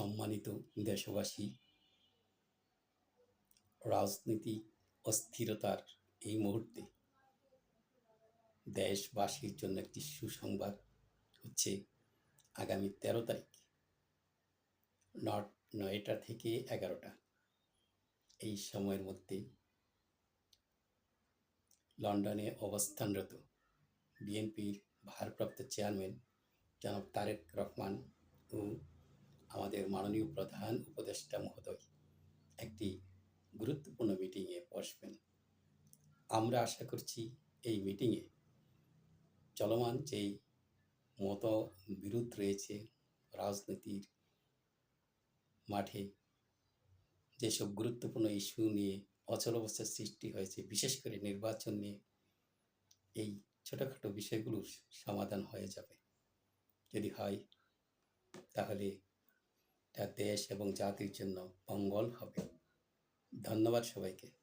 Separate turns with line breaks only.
সম্মানিত দেশবাসী, রাজনীতি অস্থিরতার এই মুহূর্তে দেশবাসীর জন্য একটি সুসংবাদ হচ্ছে আগামী তেরো তারিখ, নট, নয়টা থেকে এগারোটা। এই সময়ের মধ্যে লন্ডনে অবস্থানরত বিএনপির ভারপ্রাপ্ত চেয়ারম্যান জনাব তারেক রহমান আমাদের মাননীয় প্রধান উপদেষ্টা মহোদয় একটি গুরুত্বপূর্ণ মিটিংয়ে বসবেন। আমরা আশা করছি এই মিটিংয়ে চলমান যেই মত বিরোধ রয়েছে রাজনীতির মাঠে, যেসব গুরুত্বপূর্ণ ইস্যু নিয়ে অচল অবস্থার সৃষ্টি হয়েছে, বিশেষ করে নির্বাচন নিয়ে এই ছোটোখাটো বিষয়গুলোর সমাধান হয়ে যাবে। যদি হয়, তাহলে তা দেশ এবং জাতির জন্য মঙ্গল হবে। ধন্যবাদ সবাইকে।